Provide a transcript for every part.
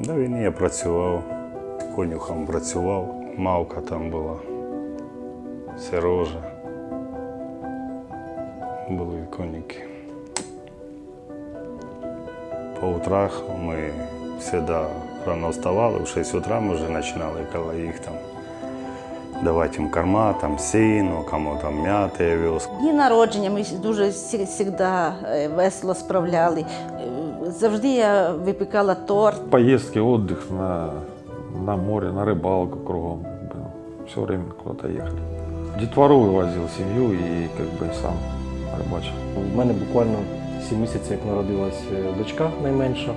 На війні я працював, конюхом працював, мавка там була, сирожа. Були коніки. По утрах ми завжди рано вставали, в 6 утра ми вже починали коло їх там давати їм корма, там сіно, кому там м'яти я вез. Дні народження ми дуже завжди весело справляли. Е, Завжди я випікала торт. Поездки, отдых на, на море, на рыбалку кругом. Все время куда-то ехали. Детвору вывозил семью и как бы сам рыбачил. У мене буквально 7 місяців, як народилась е, дочка найменша.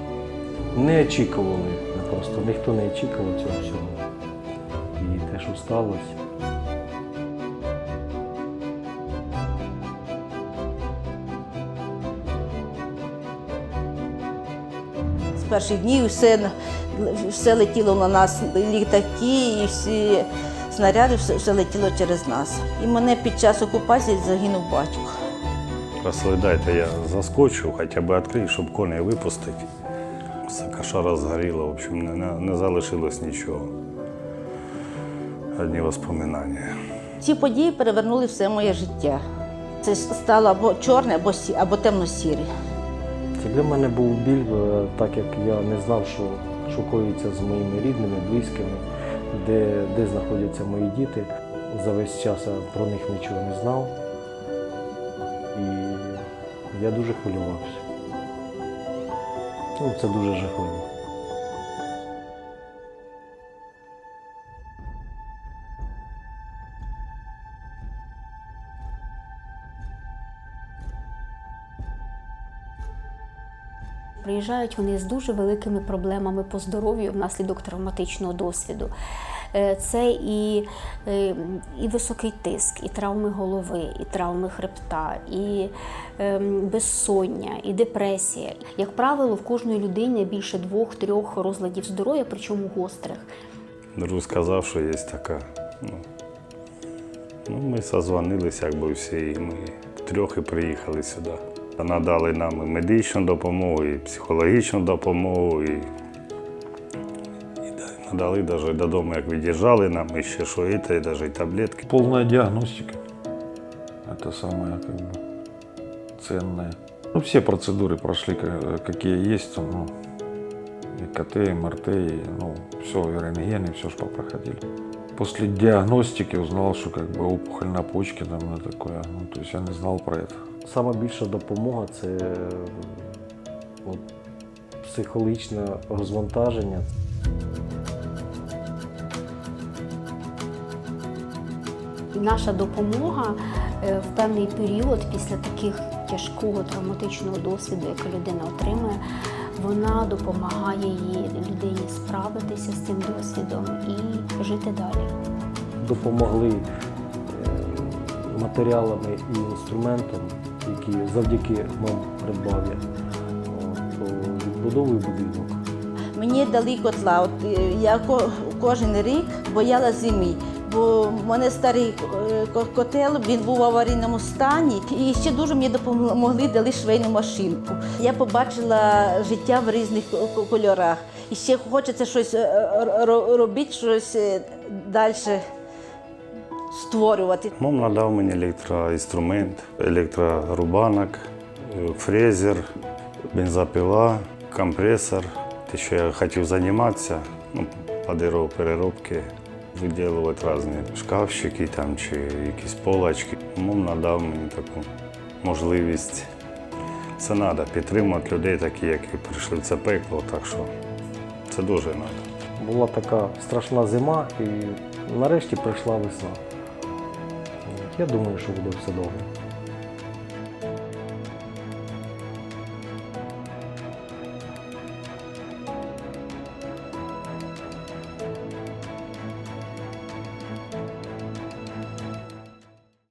Не очікували, просто ніхто не очікував цього всього. І те, що сталося. Перших днів все, все летіло на нас, літаки і всі снаряди, все, все летіло через нас. І мене під час окупації загинув батько. Дайте я заскочу, хоча б відкрию, щоб коней випустити. Все кошара згоріла, в общем, не, не, не залишилось нічого. Одні воспоминання. Ці події перевернули все моє життя. Це стало або чорне, або, або темно-сірі. Це для мене був біль, е, так як я не знав, що, шукується з моїми рідними, близькими, де, де знаходяться мої діти. За весь час я про них нічого не знав. І я дуже хвилювався. Ну, це дуже жахливо. Приїжджають вони з дуже великими проблемами по здоров'ю внаслідок травматичного досвіду. Е, Це і, е, і високий тиск, і травми голови, і травми хребта, і ем, безсоння, і депресія. Як правило, в кожної людини більше двох-трьох розладів здоров'я, причому гострих. Друг сказав, що є така. Ну, ну, ми созвонилися, якби всі, і ми трьох і приїхали сюди Надали нам і медичну допомогу, і психологічну допомогу, і, і да- надали навіть додому, як від'їжджали нам, і ще що і, та, і навіть таблетки. Полная диагностика. Это самое как бы ценное. Ну, все процедуры прошли, ка- какие есть. Ну, и КТ, и МРТ, и, ну, все, и рентгены, все, что проходили. После диагностики узнал, что как бы опухоль на почке, там, ну, такое. Ну, то есть я не знал про это. Сама більша допомога це от, психологічне розвантаження. Наша допомога е, в певний період після таких тяжкого травматичного досвіду, який людина отримує, вона допомагає їй людині справитися з цим досвідом і жити далі. допомогли е, матеріалами і інструментом, які завдяки вам придбав я. Відбудовую будинок. Мені дали котла. От е, я кожен рік бояла зими, бо в мене старий е, котел, він був в аварійному стані. І ще дуже мені допомогли, дали швейну машинку. Я побачила життя в різних ко- кольорах. І ще хочеться щось е, робити, щось далі створювати. Мом надав мені електроінструмент, електрорубанок, е, фрезер, бензопила, компресор. Те, що я хотів займатися, ну, подиров переробки, виділувати різні шкафчики там, чи якісь полочки. Мом надав мені таку можливість. Це треба підтримати людей, такі, які прийшли в це пекло, так що це дуже треба. Була така страшна зима, і нарешті прийшла весна. Я думаю, що буде все добре.